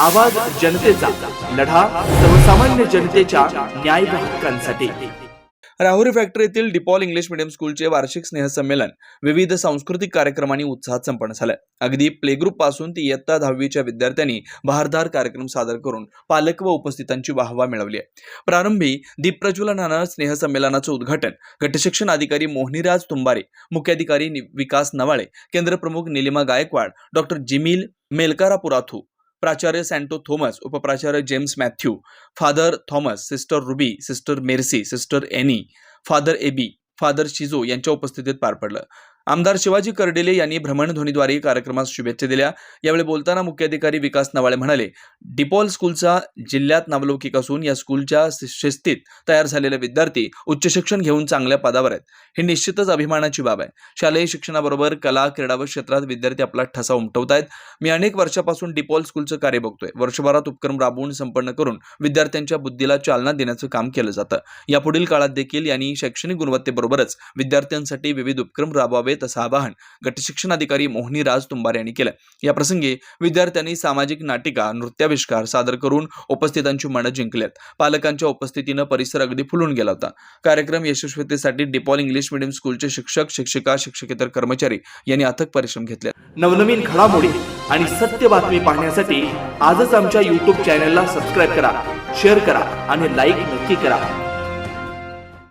आवाज जनतेचा लढा सर्वसामान्य जनतेच्या न्याय हक्कांसाठी. राहुरी फॅक्टरी येथील डिपॉल इंग्लिश मिडियम स्कूलचे वार्षिक स्नेहसंमेलन विविध सांस्कृतिक कार्यक्रमांनी उत्साहात संपन्न झालं. अगदी प्ले ग्रुपपासून ती इयत्ता दहावीच्या विद्यार्थ्यांनी बहारदार कार्यक्रम सादर करून पालक व उपस्थितांची वाहवा मिळवली आहे. प्रारंभी दीपप्रज्वलनानं स्नेहसंमेलनाचं उद्घाटन गटशिक्षण अधिकारी मोहनीराज तुंबारे मुख्याधिकारी विकास नवाळे केंद्रप्रमुख निलिमा गायकवाड डॉक्टर जिमील मेलकारापुराथू प्राचार्य सँटो Thomas उपप्राचार्य James Mathew father Thomas sister Ruby sister Mercy sister Annie father Aby father Shijo यांच्या उपस्थितीत पार पडलं. आमदार शिवाजी कर्डिले यांनी भ्रमणध्वनीद्वारे कार्यक्रमास शुभेच्छा दिल्या. यावेळी बोलताना मुख्याधिकारी विकास नवाळे म्हणाले डिपॉल स्कूलचा जिल्ह्यात नावलौकिक असून या स्कूलच्या शि- शिस्तीत तयार झालेले विद्यार्थी उच्च शिक्षण घेऊन चांगल्या पदावर आहेत. ही निश्चितच अभिमानाची बाब आहे. शालेय शिक्षणाबरोबर कला क्रीडा व क्षेत्रात विद्यार्थी आपला ठसा उमटवत आहेत. मी अनेक वर्षापासून डिपॉल स्कूलचं कार्य बघतोय. वर्षभरात उपक्रम राबवून संपन्न करून विद्यार्थ्यांच्या बुद्धीला चालना देण्याचं काम केलं जातं. यापुढील काळात देखील यांनी शैक्षणिक गुणवत्तेबरोबरच विद्यार्थ्यांसाठी विविध उपक्रम राबवावेत असं आवाहन गटशिक्षण अधिकारी मोहनी राज तुंबार यांनी केलं या प्रसंगी विद्यार्थ्यांनी सामाजिक नाटिका नृत्याविष्कार सादर करून उपस्थितांची मनं जिंकल्यात पालकांच्या उपस्थितीनं परिसर अगदी फुलून गेला होता. कार्यक्रम यशस्वीतेसाठी डिपॉल इंग्लिश मिडियम स्कूलचे शिक्षक शिक्षिका शिक्षकेतर कर्मचारी यांनी अथक परिश्रम घेतले. नवनवीन घडामोडी आणि सत्य बातमी पाहण्यासाठी आजच आमच्या यूट्यूब चॅनलला सबस्क्राईब करा शेअर करा आणि लाईक नक्की करा.